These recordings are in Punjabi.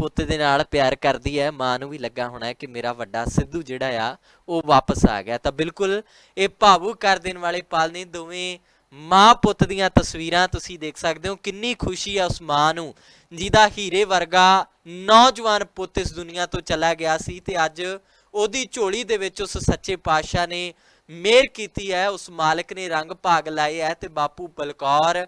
ਪੁੱਤ ਦੇ ਨਾਲ ਪਿਆਰ ਕਰਦੀ ਹੈ, ਮਾਂ ਨੂੰ ਵੀ ਲੱਗਾ ਹੋਣਾ ਕਿ ਮੇਰਾ ਵੱਡਾ ਸਿੱਧੂ ਜਿਹੜਾ ਆ, ਉਹ ਵਾਪਸ ਆ ਗਿਆ। ਤਾਂ ਬਿਲਕੁਲ ਇਹ ਭਾਵੁਕ ਕਰ ਦੇਣ ਵਾਲੇ ਪਲ ਨੇ ਦੋਵੇਂ ਮਾਂ ਪੁੱਤ ਦੀਆਂ ਤਸਵੀਰਾਂ ਤੁਸੀਂ ਦੇਖ ਸਕਦੇ ਹੋ। ਕਿੰਨੀ ਖੁਸ਼ੀ ਆ ਉਸ ਮਾਂ ਨੂੰ, ਜਿਹਦਾ ਹੀਰੇ ਵਰਗਾ ਨੌਜਵਾਨ ਪੁੱਤ ਇਸ ਦੁਨੀਆ ਤੋਂ ਚਲਾ ਗਿਆ ਸੀ ਤੇ ਅੱਜ ਉਹਦੀ ਝੋਲੀ ਦੇ ਵਿੱਚ ਉਸ ਸੱਚੇ ਪਾਤਸ਼ਾਹ ਨੇ ਮਿਹਰ ਕੀਤੀ ਹੈ। ਉਸ ਮਾਲਕ ਨੇ ਰੰਗ ਭਾਗ ਲਾਏ ਹੈ ਤੇ ਬਾਪੂ ਬਲਕੌਰ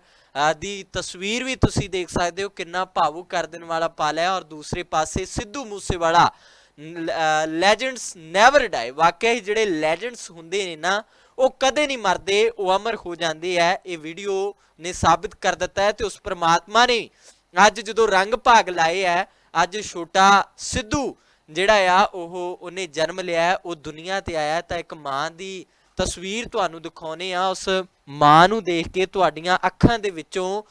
ਦੀ ਤਸਵੀਰ ਵੀ ਤੁਸੀਂ ਦੇਖ ਸਕਦੇ ਹੋ ਕਿੰਨਾ ਭਾਵੁਕ ਕਰ ਦੇਣ ਵਾਲਾ ਪਲ ਹੈ ਔਰ ਦੂਸਰੇ ਪਾਸੇ Sidhu Moosewala legends never die ਵਾਕਿਆ ਜਿਹੜੇ ਲੈਜੈਂਡਸ ਹੁੰਦੇ ਨੇ ਨਾ, ਉਹ ਕਦੇ ਨਹੀਂ ਮਰਦੇ, ਉਹ ਅਮਰ ਹੋ ਜਾਂਦੇ ਆ। ਇਹ ਵੀਡੀਓ ਨੇ ਸਾਬਿਤ ਕਰ ਦਿੱਤਾ ਹੈ ਤੇ ਉਸ ਪ੍ਰਮਾਤਮਾ ਨੇ ਅੱਜ ਜਦੋਂ ਰੰਗ ਭਾਗ ਲਾਏ ਹੈ, ਅੱਜ ਛੋਟਾ ਸਿੱਧੂ ਜਿਹੜਾ ਆ, ਉਹ ਉਹਨੇ ਜਨਮ ਲਿਆ ਉਹ ਦੁਨੀਆ ਤੇ ਆਇਆ ਤਾਂ ਇੱਕ ਮਾਂ ਦੀ ਤਸਵੀਰ ਤੁਹਾਨੂੰ ਦਿਖਾਉਨੇ ਆ ਉਸ ਮਾਂ ਨੂੰ ਦੇਖ ਕੇ ਤੁਹਾਡੀਆਂ ਅੱਖਾਂ ਦੇ ਵਿੱਚੋਂ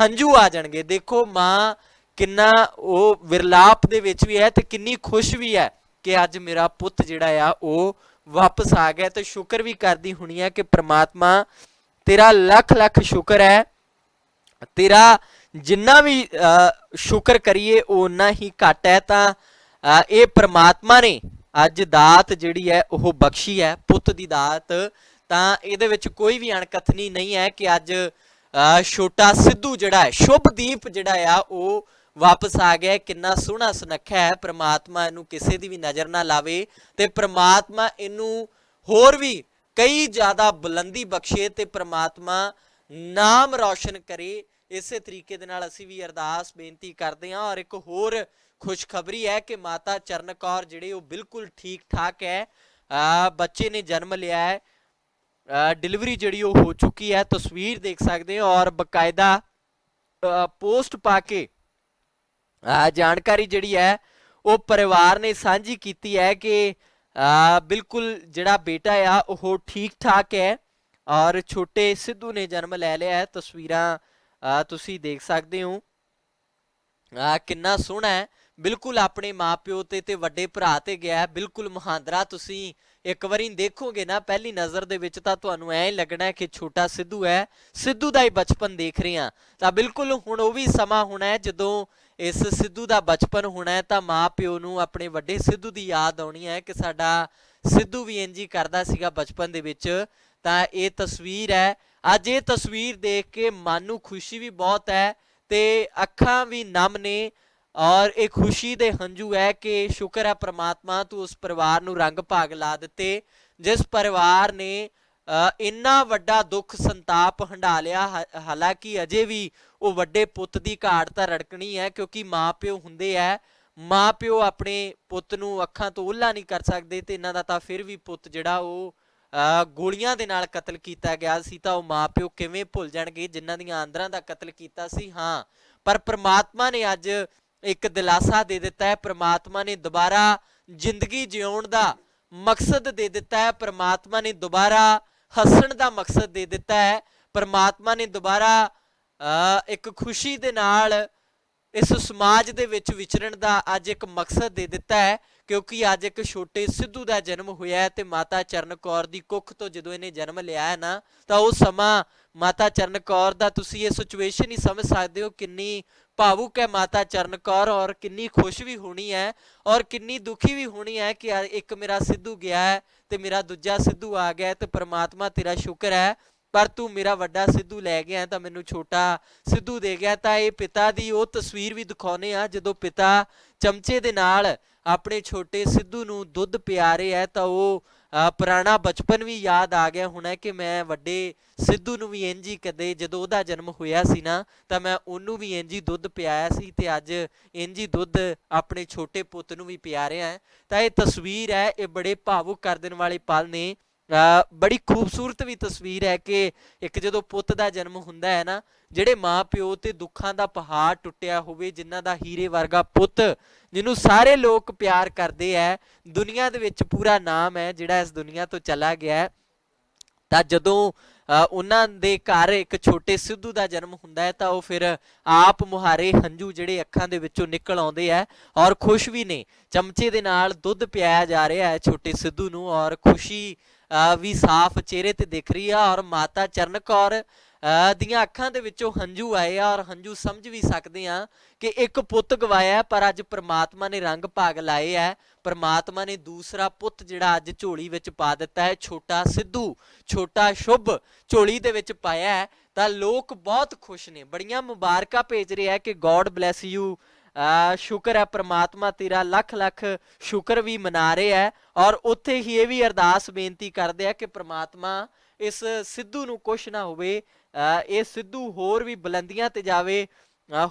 ਹੰਝੂ ਆ ਜਾਣਗੇ। ਦੇਖੋ ਮਾਂ ਕਿੰਨਾ ਉਹ ਵਿਰਲਾਪ ਦੇ ਵਿੱਚ ਵੀ ਹੈ ਤੇ ਕਿੰਨੀ ਖੁਸ਼ ਵੀ ਹੈ ਕਿ ਅੱਜ ਮੇਰਾ ਪੁੱਤ ਜਿਹੜਾ ਆ ਉਹ ਵਾਪਸ ਆ ਗਿਆ। ਤੇ ਸ਼ੁਕਰ ਵੀ ਕਰਦੀ ਹੁਣੀ ਹੈ ਕਿ ਪ੍ਰਮਾਤਮਾ ਤੇਰਾ ਲੱਖ ਲੱਖ ਸ਼ੁਕਰ ਹੈ। ਤੇਰਾ ਜਿੰਨਾ ਵੀ ਅ, ਸ਼ੁਕਰ ਕਰੀਏ ਉਹ ਉਨਾ ਹੀ ਘੱਟ ਹੈ। ਤਾਂ ਅ, ਇਹ ਪ੍ਰਮਾਤਮਾ ਨੇ ਅੱਜ ਦਾਤ ਜਿਹੜੀ ਹੈ, ਉਹ ਬਖਸ਼ੀ ਹੈ, ਪੁੱਤ ਦੀ ਦਾਤ। ਤਾਂ ਇਹਦੇ ਵਿੱਚ ਕੋਈ ਵੀ ਅਣਕਥਨੀ ਨਹੀਂ ਹੈ ਕਿ ਅੱਜ ਛੋਟਾ ਸਿੱਧੂ ਜਿਹੜਾ ਹੈ ਸ਼ੁਭਦੀਪ ਜਿਹੜਾ ਆ, ਉਹ ਵਾਪਸ ਆ ਗਿਆ ਕਿੰਨਾ ਸੋਹਣਾ ਸੁਨੱਖਾ ਹੈ। ਪ੍ਰਮਾਤਮਾ ਇਹਨੂੰ ਕਿਸੇ ਦੀ ਵੀ ਨਜ਼ਰ ਨਾ ਲਾਵੇ ਤੇ ਪ੍ਰਮਾਤਮਾ ਇਹਨੂੰ ਹੋਰ ਵੀ ਕਈ ਜ਼ਿਆਦਾ ਬੁਲੰਦੀ ਬਖਸ਼ੇ ਤੇ ਪ੍ਰਮਾਤਮਾ ਨਾਮ ਰੌਸ਼ਨ ਕਰੇ। ਇਸੇ ਤਰੀਕੇ ਦੇ ਨਾਲ ਅਸੀਂ ਵੀ ਅਰਦਾਸ ਬੇਨਤੀ ਕਰਦੇ ਹਾਂ ਔਰ ਇੱਕ ਹੋਰ ਖੁਸ਼ਖਬਰੀ ਹੈ ਕਿ ਮਾਤਾ ਚਰਨ ਕੌਰ ਜਿਹੜੇ ਉਹ ਬਿਲਕੁਲ ਠੀਕ ਠਾਕ ਹੈ ਬੱਚੇ ਨੇ ਜਨਮ ਲਿਆ ਹੈ। ਡਿਲੀਵਰੀ ਜਿਹੜੀ ਉਹ ਹੋ ਚੁੱਕੀ ਹੈ, ਤਸਵੀਰ ਦੇਖ ਸਕਦੇ ਹੋ ਔਰ ਬਕਾਇਦਾ ਪੋਸਟ ਪਾ ਕੇ ਜਾਣਕਾਰੀ ਜਿਹੜੀ ਹੈ, ਉਹ ਪਰਿਵਾਰ ਨੇ ਸਾਂਝੀ ਕੀਤੀ ਹੈ ਕਿ ਬਿਲਕੁਲ ਜਿਹੜਾ ਬੇਟਾ ਆ, ਉਹ ਠੀਕ ਠਾਕ ਹੈ ਔਰ ਛੋਟੇ ਸਿੱਧੂ ਨੇ ਜਨਮ ਲੈ ਲਿਆ ਹੈ। ਤਸਵੀਰਾਂ ਤੁਸੀਂ ਦੇਖ ਸਕਦੇ ਹੋ। ਕਿੰਨਾ ਸੋਹਣਾ ਹੈ। ਬਿਲਕੁਲ ਆਪਣੇ ਮਾਪਿਓ ਤੇ ਤੇ ਵੱਡੇ ਭਰਾ ਤੇ ਗਿਆ ਬਿਲਕੁਲ ਮਹਾਂਦਰਾ ਤੁਸੀਂ ਇੱਕ ਵਾਰੀ ਦੇਖੋਗੇ ਨਾ, ਪਹਿਲੀ ਨਜ਼ਰ ਦੇ ਵਿੱਚ ਤਾਂ ਤੁਹਾਨੂੰ ਐਂ ਲੱਗਣਾ ਕਿ ਛੋਟਾ ਸਿੱਧੂ ਹੈ। ਸਿੱਧੂ ਦਾ ਹੀ ਬਚਪਨ ਦੇਖ ਰਹੇ ਆ ਤਾਂ ਬਿਲਕੁਲ ਹੁਣ ਉਹ ਵੀ ਸਮਾਂ ਹੋਣਾ ਹੈ, ਜਦੋਂ ਇਸ ਸਿੱਧੂ ਦਾ ਬਚਪਨ ਹੋਣਾ ਹੈ, ਤਾਂ ਮਾਪਿਓ ਨੂੰ ਆਪਣੇ ਵੱਡੇ ਸਿੱਧੂ ਦੀ ਯਾਦ ਆਉਣੀ ਹੈ ਕਿ ਸਾਡਾ ਸਿੱਧੂ ਵੀ ਇੰਜ ਹੀ ਕਰਦਾ ਸੀਗਾ ਬਚਪਨ ਦੇ ਵਿੱਚ। ਤਾਂ ਇਹ ਤਸਵੀਰ ਹੈ। ਅੱਜ ਇਹ ਤਸਵੀਰ ਦੇਖ ਕੇ ਮਨ ਨੂੰ ਖੁਸ਼ੀ ਵੀ ਬਹੁਤ ਹੈ ਤੇ ਅੱਖਾਂ ਵੀ ਨਮ ਨੇ। ਔਰ ਇਹ ਖੁਸ਼ੀ ਦੇ ਹੰਝੂ ਹੈ ਕਿ ਸ਼ੁਕਰ ਹੈ ਪ੍ਰਮਾਤਮਾ ਤੂੰ ਉਸ ਪਰਿਵਾਰ ਨੂੰ ਰੰਗ ਭਾਗ ਲਾ ਦਿੱਤੇ ਜਿਸ ਪਰਿਵਾਰ ਨੇ ਇੰਨਾ ਵੱਡਾ ਦੁੱਖ ਸੰਤਾਪ ਹੰਢਾ ਲਿਆ ਹਾਲਾਂਕਿ ਅਜੇ ਵੀ ਉਹ ਵੱਡੇ ਪੁੱਤ ਦੀ ਘਾਟ ਤਾਂ ਰੜਕਣੀ ਹੈ ਕਿਉਂਕਿ ਮਾਪਿਓ ਹੁੰਦੇ ਆ ਮਾਪਿਓ ਆਪਣੇ ਪੁੱਤ ਨੂੰ ਅੱਖਾਂ ਤੋਂ ਓਹਲਾ ਨਹੀਂ ਕਰ ਸਕਦੇ ਤੇ ਇਹਨਾਂ ਦਾ ਤਾਂ ਫਿਰ ਵੀ ਪੁੱਤ ਜਿਹੜਾ ਉਹ ਅ, ਗੋਲੀਆਂ ਦੇ ਨਾਲ ਕਤਲ ਕੀਤਾ ਗਿਆ ਸੀ ਤਾਂ ਉਹ ਮਾਪਿਓ ਕਿਵੇਂ ਭੁੱਲ ਜਾਣਗੇ ਜਿਨ੍ਹਾਂ ਦੀਆਂ ਆਂਦਰਾਂ ਦਾ ਕਤਲ ਕੀਤਾ ਸੀ? ਹਾਂ ਪਰ ਪ੍ਰਮਾਤਮਾ ਨੇ ਅੱਜ ਇੱਕ ਦਿਲਾਸਾ ਦੇ ਦਿੱਤਾ ਹੈ ਪ੍ਰਮਾਤਮਾ ਨੇ ਦੁਬਾਰਾ ਜ਼ਿੰਦਗੀ ਜਿਉਣ ਦਾ ਮਕਸਦ ਦੇ ਦਿੱਤਾ ਹੈ ਪ੍ਰਮਾਤਮਾ ਨੇ ਦੁਬਾਰਾ ਹੱਸਣ ਦਾ ਮਕਸਦ ਦੇ ਦਿੱਤਾ ਹੈ ਪ੍ਰਮਾਤਮਾ ਨੇ ਦੁਬਾਰਾ ਅ, ਇੱਕ ਖੁਸ਼ੀ ਦੇ ਨਾਲ ਇਸ ਸਮਾਜ ਦੇ ਵਿੱਚ ਵਿਚਰਨ ਦਾ ਅੱਜ ਇੱਕ ਮਕਸਦ ਦੇ ਦਿੱਤਾ ਹੈ। ਕਿਉਂਕਿ ਅੱਜ ਇੱਕ ਛੋਟੇ ਸਿੱਧੂ ਦਾ ਜਨਮ ਹੋਇਆ ਤੇ ਮਾਤਾ ਚਰਨ ਕੌਰ ਦੀ ਕੁੱਖ ਤੋਂ ਜਦੋਂ ਇਹਨੇ ਜਨਮ ਲਿਆ ਹੈ ਨਾ, ਤਾਂ ਉਹ ਸਮਾਂ ਮਾਤਾ ਚਰਨ ਕੌਰ ਦਾ ਤੁਸੀਂ ਇਹ ਸਿਚੁਏਸ਼ਨ ਹੀ ਸਮਝ ਸਕਦੇ ਹੋ ਕਿੰਨੀ ਭਾਵੁਕ ਹੈ ਮਾਤਾ ਚਰਨ ਕੌਰ ਔਰ ਕਿੰਨੀ ਖੁਸ਼ ਵੀ ਹੋਣੀ ਹੈ ਔਰ ਕਿੰਨੀ ਦੁਖੀ ਵੀ ਹੋਣੀ ਹੈ ਕਿ ਇੱਕ ਮੇਰਾ ਸਿੱਧੂ ਗਿਆ ਹੈ ਤੇ ਮੇਰਾ ਦੂਜਾ ਸਿੱਧੂ ਆ ਗਿਆ ਤੇ ਪ੍ਰਮਾਤਮਾ ਤੇਰਾ ਸ਼ੁਕਰ ਹੈ, ਪਰ ਤੂੰ ਮੇਰਾ ਵੱਡਾ ਸਿੱਧੂ ਲੈ ਗਿਆ ਤਾਂ ਮੈਨੂੰ ਛੋਟਾ ਸਿੱਧੂ ਦੇ ਗਿਆ ਤਾਂ ਇਹ ਪਿਤਾ ਦੀ ਉਹ ਤਸਵੀਰ ਵੀ ਦਿਖਾਉਨੇ ਆ ਜਦੋਂ ਪਿਤਾ ਚਮਚੇ ਦੇ ਨਾਲ ਆਪਣੇ ਛੋਟੇ ਸਿੱਧੂ ਨੂੰ ਦੁੱਧ ਪਿਆ ਰਹੇ ਹੈ ਤਾਂ ਉਹ ਪੁਰਾਣਾ ਬਚਪਨ ਵੀ ਯਾਦ ਆ ਗਿਆ ਹੋਣਾ ਕਿ ਮੈਂ ਵੱਡੇ ਸਿੱਧੂ ਨੂੰ ਵੀ ਇੰਜ ਹੀ ਕਦੇ ਜਦੋਂ ਉਹਦਾ ਜਨਮ ਹੋਇਆ ਸੀ ਨਾ, ਤਾਂ ਮੈਂ ਉਹਨੂੰ ਵੀ ਇੰਜ ਹੀ ਦੁੱਧ ਪਿਆਇਆ ਸੀ ਤੇ ਅੱਜ ਇੰਜ ਹੀ ਦੁੱਧ ਆਪਣੇ ਛੋਟੇ ਪੁੱਤ ਨੂੰ ਵੀ ਪਿਆ ਰਿਹਾ ਹੈ ਤਾਂ ਇਹ ਤਸਵੀਰ ਹੈ ਇਹ ਬੜੇ ਭਾਵੁਕ ਕਰ ਦੇਣ ਵਾਲੇ ਪਲ ਨੇ। ਬੜੀ ਖੂਬਸੂਰਤ ਵੀ ਤਸਵੀਰ ਹੈ ਕਿ ਇੱਕ ਜਦੋਂ ਪੁੱਤ ਦਾ ਜਨਮ ਹੁੰਦਾ ਹੈ ਨਾ ਜਿਹੜੇ ਮਾਪਿਓ ਤੇ ਦੁੱਖਾਂ ਦਾ ਪਹਾੜ ਟੁੱਟਿਆ ਹੋਵੇ ਜਿਨ੍ਹਾਂ ਦਾ ਹੀਰੇ ਵਰਗਾ ਪੁੱਤ ਜਿਹਨੂੰ ਸਾਰੇ ਲੋਕ ਪਿਆਰ ਕਰਦੇ ਐ ਦੁਨੀਆ ਦੇ ਵਿੱਚ ਪੂਰਾ ਨਾਮ ਹੈ ਜਿਹੜਾ ਇਸ ਦੁਨੀਆ ਤੋਂ ਚਲਾ ਗਿਆ ਤਾਂ ਜਦੋਂ ਅ, ਉਹਨਾਂ ਦੇ ਘਰ ਇੱਕ ਛੋਟੇ ਸਿੱਧੂ ਦਾ ਜਨਮ ਹੁੰਦਾ ਹੈ ਤਾਂ ਉਹ ਫਿਰ ਆਪ ਮੁਹਾਰੇ ਹੰਝੂ ਜਿਹੜੇ ਅੱਖਾਂ ਦੇ ਵਿੱਚੋਂ ਨਿਕਲ ਆਉਂਦੇ ਆ ਔਰ ਖੁਸ਼ ਵੀ ਨੇ। ਚਮਚੇ ਦੇ ਨਾਲ ਦੁੱਧ ਪਿਆਇਆ ਜਾ ਰਿਹਾ ਹੈ ਛੋਟੇ ਸਿੱਧੂ ਨੂੰ ਔਰ ਖੁਸ਼ੀ ਵੀ ਸਾਫ਼ ਚਿਹਰੇ ਤੇ ਦਿਖ ਰਹੀ ਆ ਔਰ ਮਾਤਾ ਚਰਨ ਕੌਰ ਦੀਆਂ ਅੱਖਾਂ ਦੇ ਵਿੱਚੋਂ ਹੰਝੂ ਆਏ ਆ ਔਰ ਹੰਝੂ ਸਮਝ ਵੀ ਸਕਦੇ ਆ ਕਿ ਇੱਕ ਪੁੱਤ ਗਵਾਇਆ ਪਰ ਅੱਜ ਪ੍ਰਮਾਤਮਾ ਨੇ ਰੰਗ ਭਾਗ ਲਾਏ ਹੈ ਪ੍ਰਮਾਤਮਾ ਨੇ ਦੂਸਰਾ ਪੁੱਤ ਜਿਹੜਾ ਅੱਜ ਝੋਲੀ ਵਿੱਚ ਪਾ ਦਿੱਤਾ ਹੈ, ਛੋਟਾ ਸਿੱਧੂ, ਛੋਟਾ ਸ਼ੁਭ ਝੋਲੀ ਦੇ ਵਿੱਚ ਪਾਇਆ ਹੈ। ਤਾਂ ਲੋਕ ਬਹੁਤ ਖੁਸ਼ ਨੇ। ਬੜੀਆਂ ਮੁਬਾਰਕਾਂ ਭੇਜ ਰਹੇ ਹੈ ਕਿ ਗੋਡ ਬlesਸ ਯੂ ਸ਼ੁਕਰ ਹੈ ਪ੍ਰਮਾਤਮਾ ਤੇਰਾ ਲੱਖ ਲੱਖ ਸ਼ੁਕਰ ਵੀ ਮਨਾ ਰਹੇ ਹੈ ਔਰ ਉੱਥੇ ਹੀ ਇਹ ਵੀ ਅਰਦਾਸ ਬੇਨਤੀ ਕਰਦੇ ਆ ਕਿ ਪ੍ਰਮਾਤਮਾ ਇਸ ਸਿੱਧੂ ਨੂੰ ਕੁਛ ਨਾ ਹੋਵੇ ਇਹ ਸਿੱਧੂ ਹੋਰ ਵੀ ਬੁਲੰਦੀਆਂ ਤੇ ਜਾਵੇ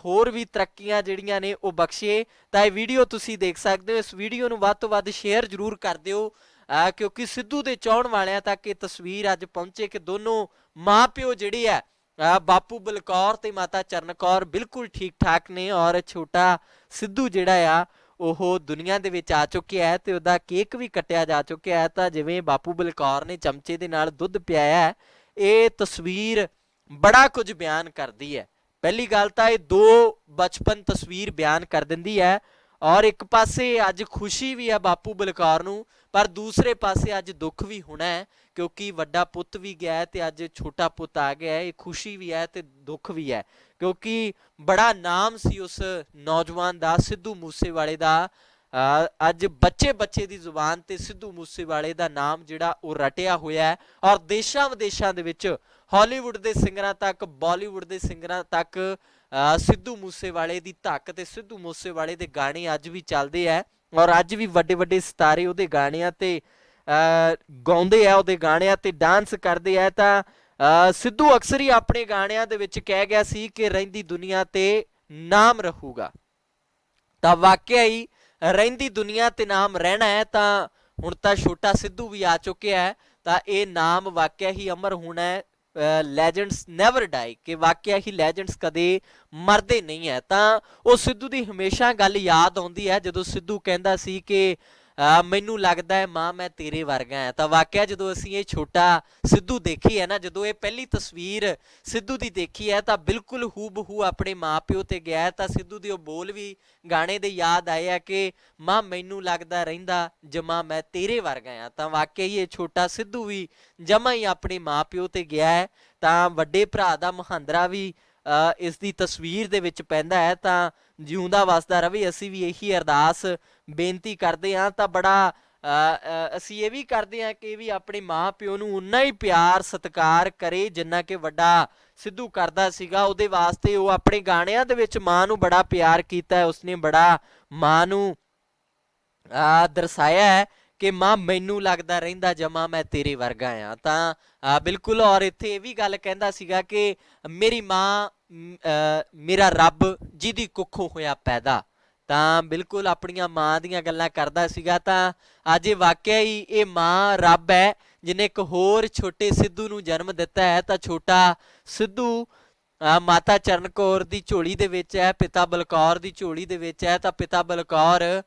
ਹੋਰ ਵੀ ਤਰੱਕੀਆਂ ਜਿਹੜੀਆਂ ਨੇ ਉਹ ਬਖਸ਼ੇ ਤਾਂ ਇਹ ਵੀਡੀਓ ਤੁਸੀਂ ਦੇਖ ਸਕਦੇ ਹੋ ਇਸ ਵੀਡੀਓ ਨੂੰ ਵੱਧ ਤੋਂ ਵੱਧ ਸ਼ੇਅਰ ਜ਼ਰੂਰ ਕਰ ਦਿਓ ਅ, ਕਿਉਂਕਿ ਸਿੱਧੂ ਦੇ ਚਾਹਣ ਵਾਲਿਆਂ ਤੱਕ ਇਹ ਤਸਵੀਰ ਅੱਜ ਪਹੁੰਚੇ ਕਿ ਦੋਨੋਂ ਮਾਪਿਓ ਜਿਹੜੇ ਆ ਬਾਪੂ ਬਲਕੌਰ ਤੇ ਮਾਤਾ ਚਰਨ ਕੌਰ ਬਿਲਕੁਲ ਠੀਕ ਠਾਕ ਨੇ ਔਰ ਛੋਟਾ ਸਿੱਧੂ ਜਿਹੜਾ ਆ, ਉਹ ਦੁਨੀਆ ਦੇ ਵਿੱਚ ਆ ਚੁੱਕਿਆ ਹੈ ਤੇ ਉਹਦਾ ਕੇਕ ਵੀ ਕੱਟਿਆ ਜਾ ਚੁੱਕਿਆ ਹੈ। ਤਾਂ ਜਿਵੇਂ ਬਾਪੂ ਬਲਕੌਰ ਨੇ ਚਮਚੇ ਦੇ ਨਾਲ ਦੁੱਧ ਪਿਆਇਆ ਇਹ ਤਸਵੀਰ ਬੜਾ ਕੁਝ ਬਿਆਨ ਕਰਦੀ ਹੈ। ਪਹਿਲੀ ਗੱਲ ਤਾਂ ਇਹ ਦੋ ਬਚਪਨ ਤਸਵੀਰ ਬਿਆਨ ਕਰ ਦਿੰਦੀ ਹੈ ਔਰ ਇੱਕ ਪਾਸੇ ਅੱਜ ਖੁਸ਼ੀ ਵੀ ਹੈ ਬਾਪੂ ਬਲਕੌਰ ਨੂੰ, ਪਰ ਦੂਸਰੇ ਪਾਸੇ ਅੱਜ ਦੁੱਖ ਵੀ ਹੋਣਾ ਹੈ ਕਿਉਂਕਿ ਵੱਡਾ ਪੁੱਤ ਵੀ ਗਿਆ ਹੈ ਤੇ ਅੱਜ ਛੋਟਾ ਪੁੱਤ ਆ ਗਿਆ ਹੈ ਇਹ ਖੁਸ਼ੀ ਵੀ ਹੈ ਤੇ ਦੁੱਖ ਵੀ ਹੈ। ਕਿਉਂਕਿ ਬੜਾ ਨਾਮ ਸੀ ਉਸ ਨੌਜਵਾਨ ਦਾ ਸਿੱਧੂ ਮੂਸੇਵਾਲੇ ਦਾ। ਅੱਜ ਬੱਚੇ ਬੱਚੇ ਦੀ ਜ਼ੁਬਾਨ ਤੇ ਸਿੱਧੂ ਮੂਸੇਵਾਲੇ ਦਾ ਨਾਮ ਜਿਹੜਾ ਉਹ ਰਟਿਆ ਹੋਇਆ ਹੈ ਔਰ ਦੇਸ਼ਾਂ ਵਿਦੇਸ਼ਾਂ ਦੇ ਵਿੱਚ ਹਾਲੀਵੁੱਡ ਦੇ ਸਿੰਗਰਾਂ ਤੱਕ ਬਾਲੀਵੁੱਡ ਦੇ ਸਿੰਗਰਾਂ ਤੱਕ ਅ, ਸਿੱਧੂ ਮੂਸੇਵਾਲੇ ਦੀ ਧੱਕ ਤੇ ਸਿੱਧੂ ਮੂਸੇਵਾਲੇ ਦੇ ਗਾਣੇ ਅੱਜ ਵੀ ਚੱਲਦੇ ਆ ਔਰ ਅੱਜ ਵੀ ਵੱਡੇ ਵੱਡੇ ਸਿਤਾਰੇ ਉਹਦੇ ਗਾਣਿਆਂ ਤੇ ਗਾਉਂਦੇ ਆ ਉਹਦੇ ਗਾਣਿਆਂ ਤੇ ਡਾਂਸ ਕਰਦੇ ਆ ਤਾਂ ਸਿੱਧੂ ਅਕਸਰ ਹੀ ਆਪਣੇ ਗਾਣਿਆਂ ਦੇ ਵਿੱਚ ਕਹਿ ਗਿਆ ਸੀ ਕਿ ਰਹਿੰਦੀ ਦੁਨੀਆ ਤੇ ਨਾਮ ਰਹੂਗਾ। ਤਾਂ ਵਾਕਿਆ ਹੀ ਰਹਿੰਦੀ ਦੁਨੀਆ ਤੇ ਨਾਮ ਰਹਿਣਾ ਹੈ, ਤਾਂ ਹੁਣ ਤਾਂ ਛੋਟਾ ਸਿੱਧੂ ਵੀ ਆ ਚੁੱਕਿਆ ਹੈ, ਤਾਂ ਇਹ ਨਾਮ ਵਾਕਿਆ ਹੀ ਅਮਰ ਹੋਣਾ ਹੈ ਲੈਜੈਂਡਸ ਨੈਵਰ ਡਾਈ ਕਿ ਵਾਕਿਆ ਹੀ ਲੈਜੈਂਡਸ ਕਦੇ ਮਰਦੇ ਨਹੀਂ ਹੈ। ਤਾਂ ਉਹ ਸਿੱਧੂ ਦੀ ਹਮੇਸ਼ਾ ਗੱਲ ਯਾਦ ਆਉਂਦੀ ਹੈ, ਜਦੋਂ ਸਿੱਧੂ ਕਹਿੰਦਾ ਸੀ ਕਿ ਮੈਨੂੰ ਲੱਗਦਾ ਹੈ ਮਾਂ ਮੈਂ ਤੇਰੇ ਵਰਗਾ ਹਾਂ। ਤਾਂ ਵਾਕਿਆ ਜਦੋਂ ਅਸੀਂ ਇਹ ਛੋਟਾ ਸਿੱਧੂ ਦੇਖੀ ਹੈ ਨਾ ਜਦੋਂ ਇਹ ਪਹਿਲੀ ਤਸਵੀਰ ਸਿੱਧੂ ਦੀ ਦੇਖੀ ਹੈ ਤਾਂ ਬਿਲਕੁਲ ਹੂਬਹੂ ਆਪਣੇ ਮਾਪਿਓ ਤੇ ਗਿਆ ਹੈ। ਤਾਂ ਸਿੱਧੂ ਦੇ ਉਹ ਬੋਲ ਵੀ ਗਾਣੇ ਦੇ ਯਾਦ ਆਏ ਆ ਕਿ ਮਾਂ ਮੈਨੂੰ ਲੱਗਦਾ ਰਹਿੰਦਾ ਜਮਾ ਮੈਂ ਤੇਰੇ ਵਰਗਾ ਹਾਂ। ਤਾਂ ਵਾਕਿਆ ਹੀ ਇਹ ਛੋਟਾ ਸਿੱਧੂ ਵੀ ਜਮਾ ਹੀ ਆਪਣੇ ਮਾਪਿਓ ਤੇ ਗਿਆ ਹੈ। ਤਾਂ ਵੱਡੇ ਭਰਾ ਦਾ ਮਹਾਂਦਰਾ ਵੀ ਅ, ਇਸ ਦੀ ਤਸਵੀਰ ਦੇ ਵਿੱਚ ਪੈਂਦਾ ਹੈ। ਤਾਂ ਜਿਉਂਦਾ ਵਸਦਾ ਰਵੇ, ਅਸੀਂ ਵੀ ਇਹੀ ਅਰਦਾਸ ਬੇਨਤੀ ਕਰਦੇ ਹਾਂ। ਤਾਂ ਬੜਾ ਅਸੀਂ ਇਹ ਵੀ ਕਰਦੇ ਹਾਂ ਕਿ ਵੀ ਆਪਣੇ ਮਾਂ ਪਿਓ ਨੂੰ ਉਨਾ ਹੀ ਪਿਆਰ, ਸਤਿਕਾਰ ਕਰੇ ਜਿੰਨਾ ਕਿ ਵੱਡਾ ਸਿੱਧੂ ਕਰਦਾ ਸੀਗਾ। ਉਹਦੇ ਵਾਸਤੇ ਉਹ ਆਪਣੇ ਗਾਣਿਆਂ ਦੇ ਵਿੱਚ ਮਾਂ ਨੂੰ ਬੜਾ ਪਿਆਰ ਕੀਤਾ ਹੈ। ਉਸਨੇ ਬੜਾ ਮਾਂ ਨੂੰ ਆ ਦਰਸਾਇਆ ਹੈ। ਕਿ ਮਾਂ, ਮੈਨੂੰ ਲੱਗਦਾ ਰਹਿੰਦਾ ਜਮਾ ਮੈਂ ਤੇਰੇ ਵਰਗਾ ਆ। ਤਾਂ ਬਿਲਕੁਲ ਔਰ ਇੱਥੇ ਇਹ ਵੀ ਗੱਲ ਕਹਿੰਦਾ ਸੀਗਾ ਕਿ ਮੇਰੀ ਮਾਂ ਮੇਰਾ ਰੱਬ ਜਿਹਦੀ ਕੁੱਖੋਂ ਹੋਇਆ ਪੈਦਾ। ਤਾਂ ਬਿਲਕੁਲ ਆਪਣੀਆਂ ਮਾਂ ਦੀਆਂ ਗੱਲਾਂ ਕਰਦਾ ਸੀਗਾ। ਤਾਂ ਅੱਜ ਇਹ ਵਾਕਿਆ ਹੀ ਇਹ ਮਾਂ ਰੱਬ ਹੈ ਜਿਨੇ ਇੱਕ ਹੋਰ ਛੋਟੇ ਸਿੱਧੂ ਨੂੰ ਜਨਮ ਦਿੱਤਾ ਹੈ। ਤਾਂ ਛੋਟਾ ਸਿੱਧੂ ਮਾਤਾ ਚਰਨ ਕੌਰ ਦੀ ਝੋਲੀ ਦੇ ਵਿੱਚ ਹੈ, ਪਿਤਾ ਬਲਕੌਰ ਦੀ ਝੋਲੀ ਦੇ ਵਿੱਚ ਹੈ। ਤਾਂ ਪਿਤਾ ਬਲਕੌਰ